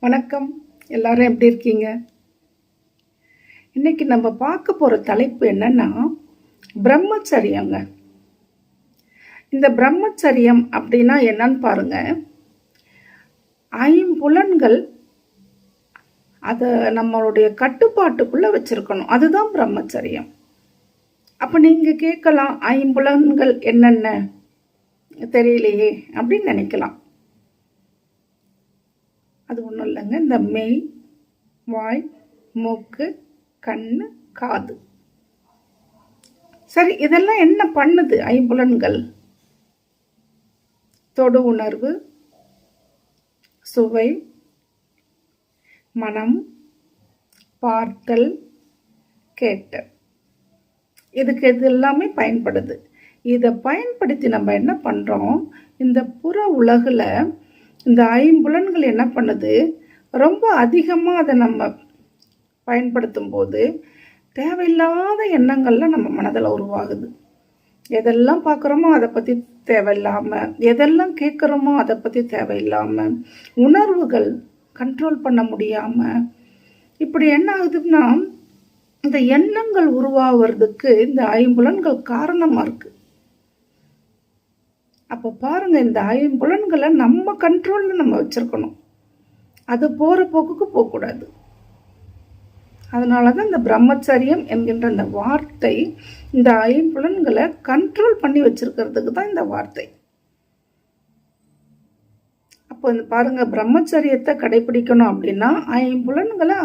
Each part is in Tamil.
வணக்கம். எல்லாரும் எப்படி இருக்கீங்க? இன்னைக்கு நம்ம பார்க்க போகிற தலைப்பு என்னன்னா பிரம்மச்சரியங்க இந்த பிரம்மச்சரியம் அப்படின்னா என்னன்னு பாருங்க. ஐம்புலன்கள் அதை நம்மளுடைய கட்டுப்பாட்டுக்குள்ளே வச்சிருக்கணும். அதுதான் பிரம்மச்சரியம். அப்போ நீங்கள் கேட்கலாம் ஐம்புலன்கள் என்னென்ன? தெரியலையே அப்படின்னு நினைக்கலாம். அது ஒன்றும் இல்லைங்க இந்த மெய் வாய் மூக்கு கண் காது. சரி இதெல்லாம் என்ன பண்ணுது ஐம்புலன்கள்? தொடு உணர்வு சுவை மனம் பார்த்தல் கேட்டல் இதுக்கு இது எல்லாமே பயன்படுது. இதை பயன்படுத்தி நம்ம என்ன பண்ணுறோம் இந்த புற உலகில் இந்த ஐம்புலன்கள் என்ன பண்ணுது? ரொம்ப அதிகமாக அதை நம்ம பயன்படுத்தும் போது தேவையில்லாத எண்ணங்கள்லாம் நம்ம மனதில் உருவாகுது. எதெல்லாம் பார்க்குறோமோ அதை பற்றி தேவையில்லாமல் எதெல்லாம் கேட்குறோமோ அதை பற்றி தேவையில்லாமல் உணர்வுகள் கண்ட்ரோல் பண்ண முடியாமல் இப்படி என்ன ஆகுதுன்னா இந்த எண்ணங்கள் உருவாகிறதுக்கு இந்த ஐம்புலன்கள் காரணமாக இருக்குது அப்போ பாருங்கள் இந்த ஐம்புலன்களை நம்ம கண்ட்ரோலில் நம்ம வச்சுருக்கணும். அது போகிற போக்குக்கு போகக்கூடாது. அதனால தான் இந்த பிரம்மச்சரியம் என்கின்ற இந்த வார்த்தை இந்த ஐம்புலன்களை கண்ட்ரோல் பண்ணி வச்சுருக்கிறதுக்கு தான் இந்த வார்த்தை. அப்போ இந்த பாருங்கள் பிரம்மச்சரியத்தை கடைபிடிக்கணும் அப்படின்னா ஐம்புலன்களை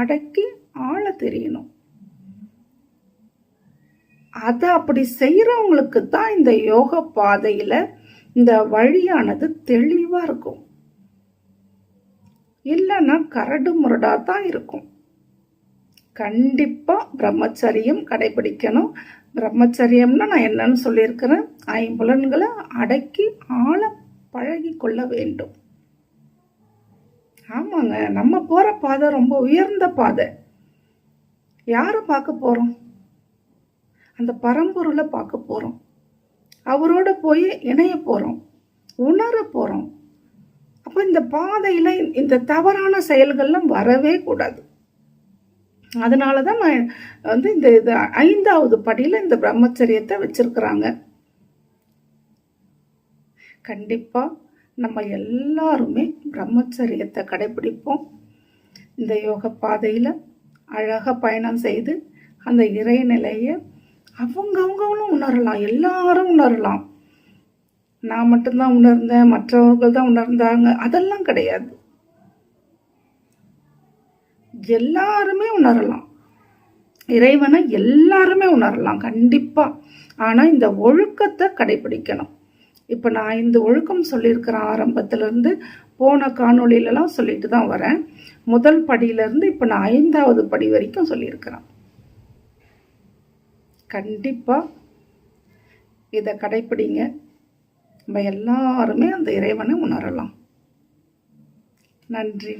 அடக்கி ஆள தெரியணும். அதை அப்படி செய்கிறவங்களுக்கு தான் இந்த யோக பாதையில் இந்த வழியானது தெளிவாக இருக்கும். இல்லைன்னா கரடு முரடாக தான் இருக்கும். கண்டிப்பாக பிரம்மச்சரியம் கடைபிடிக்கணும். பிரம்மச்சரியம்னா நான் என்னன்னு சொல்லியிருக்கிறேன். ஐம்புலன்களை அடக்கி ஆழ பழகி கொள்ள வேண்டும். ஆமாங்க நம்ம போகிற பாதை ரொம்ப உயர்ந்த பாதை. யாரை பார்க்க போகிறோம் அந்த பரம்பொருளை பார்க்க போகிறோம் அவரோட போய் இணைய போகிறோம் இந்த பாதையில் இந்த தவறான செயல்கள்லாம் வரவே கூடாது. அதனால தான் நான் வந்து இந்த இது ஐந்தாவது படியில் இந்த பிரம்மச்சரியத்தை வச்சிருக்கிறாங்க. கண்டிப்பாக நம்ம எல்லாருமே பிரம்மச்சரியத்தை கடைபிடிப்போம். இந்த யோக பாதையில் அழகாக பயணம் செய்து அந்த இறைநிலையை அவங்கவுங்களும் உணரலாம் எல்லாரும் உணரலாம். நான் மட்டும்தான் உணர்ந்தேன் மற்றவர்கள் தான் உணர்ந்தாங்க. அதெல்லாம் கிடையாது. எல்லாருமே உணரலாம். இறைவனை எல்லாருமே உணரலாம் கண்டிப்பாக ஆனால் இந்த ஒழுக்கத்தை கடைபிடிக்கணும். இப்போ நான் இந்த ஒழுக்கம் சொல்லியிருக்கிறேன் ஆரம்பத்திலேருந்து போன காணொலியிலலாம் சொல்லிட்டு தான் வரேன். முதல் படியிலேருந்து இப்போ நான் ஐந்தாவது படி வரைக்கும் சொல்லியிருக்கிறேன். கண்டிப்பாக இதை கடைப்பிடிங்க நம்ம எல்லாருமே அந்த இறைவனை உணரலாம். நன்றி.